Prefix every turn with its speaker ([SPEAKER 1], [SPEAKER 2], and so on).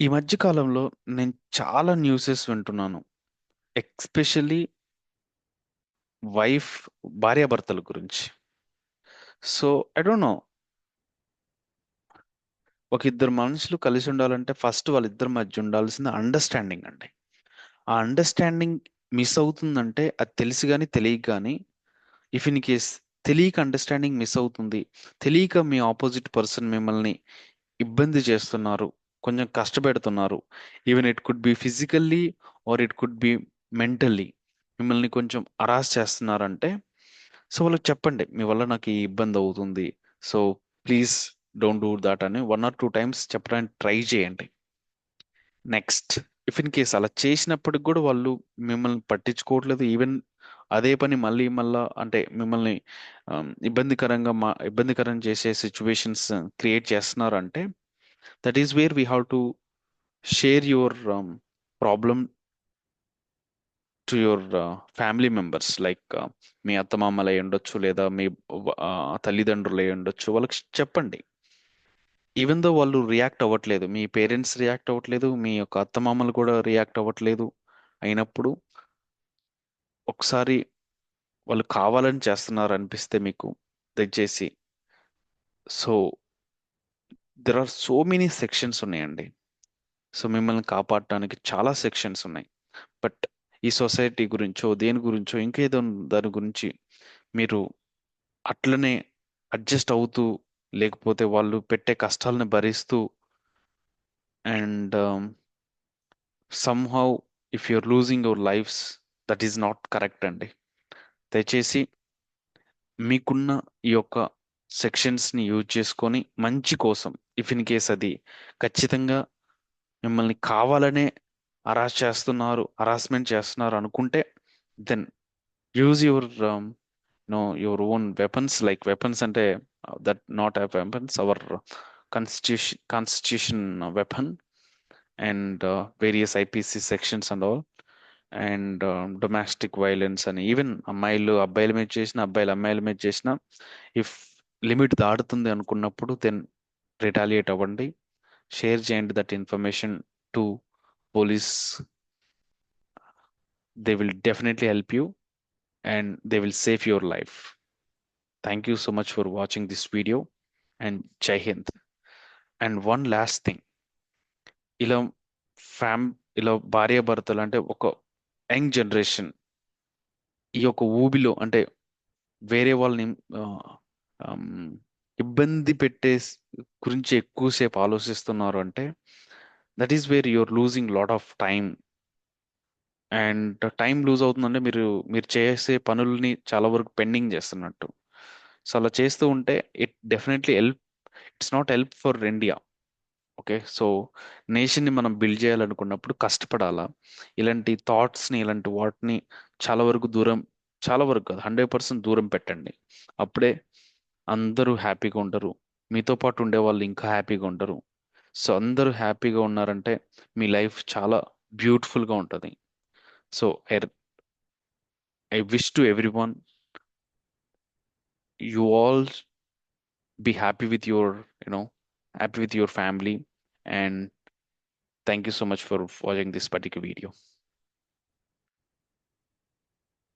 [SPEAKER 1] ఈ మధ్య కాలంలో నేను చాలా న్యూసెస్ వింటున్నాను. ఎక్స్పెషల్లీ వైఫ్ భార్యాభర్తల గురించి. So I don't know. ఒక ఇద్దరు మనుషులు కలిసి ఉండాలంటే ఫస్ట్ వాళ్ళిద్దరి మధ్య ఉండాల్సింది అండర్స్టాండింగ్ అండి. ఆ అండర్స్టాండింగ్ మిస్ అవుతుందంటే అది తెలిసి కానీ తెలియక కానీ ఇఫ్ ఇన్ కేస్ తెలియక అండర్స్టాండింగ్ మిస్ అవుతుంది తెలియక మీ ఆపోజిట్ పర్సన్ మిమ్మల్ని ఇబ్బంది చేస్తున్నారు కొంచెం కష్టపెడుతున్నారు. Even it could be physically or it could be mentally మిమ్మల్ని కొంచెం అరాస్ చేస్తున్నారంటే సో వాళ్ళకి చెప్పండి మీ వల్ల నాకు ఈ ఇబ్బంది అవుతుంది. So please don't do that అని వన్ ఆర్ టూ టైమ్స్ చెప్పడానికి ట్రై చేయండి. నెక్స్ట్ ఇఫ్ ఇన్ కేస్ అలా చేసినప్పటికి కూడా వాళ్ళు మిమ్మల్ని పట్టించుకోవట్లేదు ఈవెన్ అదే పని మళ్ళీ మళ్ళా అంటే మిమ్మల్ని um, ఇబ్బందికరంగా మా ఇబ్బందికరం చేసే సిచ్యువేషన్స్ క్రియేట్ చేస్తున్నారంటే that is where we have to share your problem to your family members like మీ అత్తమామలు అయి ఉండొచ్చు లేదా మీ తల్లిదండ్రులు అయి ఉండొచ్చు వాళ్ళకి చెప్పండి. ఈవెన్ దో వాళ్ళు రియాక్ట్ అవ్వట్లేదు మీ పేరెంట్స్ రియాక్ట్ అవ్వట్లేదు మీ యొక్క అత్తమామలు కూడా రియాక్ట్ అవ్వట్లేదు అయినప్పుడు ఒకసారి వాళ్ళు కావాలని చేస్తున్నారు అనిపిస్తే మీకు దయచేసి. So there are so many sections ఉన్నాయండి. సో మిమ్మల్ని కాపాడటానికి చాలా సెక్షన్స్ ఉన్నాయి. బట్ ఈ సొసైటీ గురించో దేని గురించో ఇంకేదో దాని గురించి మీరు అట్లనే అడ్జస్ట్ అవుతూ లేకపోతే వాళ్ళు పెట్టే కష్టాలను భరిస్తూ and somehow if you're losing your lives that is not correct అండి. దయచేసి మీకున్న ఈ యొక్క సెక్షన్స్ని యూజ్ చేసుకొని మంచి కోసం ఇఫ్ ఇన్ కేస్ అది. ఖచ్చితంగా మిమ్మల్ని కావాలనే అరాస్ చేస్తున్నారు హరాస్మెంట్ చేస్తున్నారు అనుకుంటే then use your no your own weapons. Like weapons అంటే that not have weapons our constitution constitution weapon and various IPC sections and all and domestic violence అని. Even అమ్మాయిలు అబ్బాయిల మీద చేసిన అబ్బాయిలు అమ్మాయిల మీద చేసిన ఇఫ్ లిమిట్ దాటుతుంది అనుకున్నప్పుడు దెన్ రిటాలియేట్ అవ్వండి. షేర్ చేయండి that information to police they will definitely help you and they will save your life thank you so much for watching this video and Jai Hind and one last thing ఇలా ఫ్యామ్ ఇలా భార్యాభర్తలు అంటే ఒక young generation ఈ యొక్క ఊబిలో అంటే వేరే వాళ్ళని ఇబ్బంది పెట్టే గురించి ఎక్కువసేపు ఆలోచిస్తున్నారు అంటే that is where your losing lot of time and time lose అవుతుందంటే మీరు మీరు చేసే పనుల్ని చాలా వరకు పెండింగ్ చేస్తున్నట్టు. సో అలా చేస్తూ ఉంటే it definitely help it's not help for India okay so నేషన్ని మనం బిల్డ్ చేయాలనుకున్నప్పుడు కష్టపడాలా. ఇలాంటి థాట్స్ని ఇలాంటి వాటిని చాలా వరకు దూరం చాలా వరకు కాదు హండ్రెడ్ పర్సెంట్ దూరం పెట్టండి. అప్పుడే అందరూ హ్యాపీగా ఉంటారు మీతో పాటు ఉండే వాళ్ళు ఇంకా హ్యాపీగా ఉంటారు సో అందరూ హ్యాపీగా ఉన్నారంటే మీ లైఫ్ చాలా బ్యూటిఫుల్గా ఉంటుంది. So I wish to every one you all be happy with your you know happy with your family and thank you so much for watching this particular video.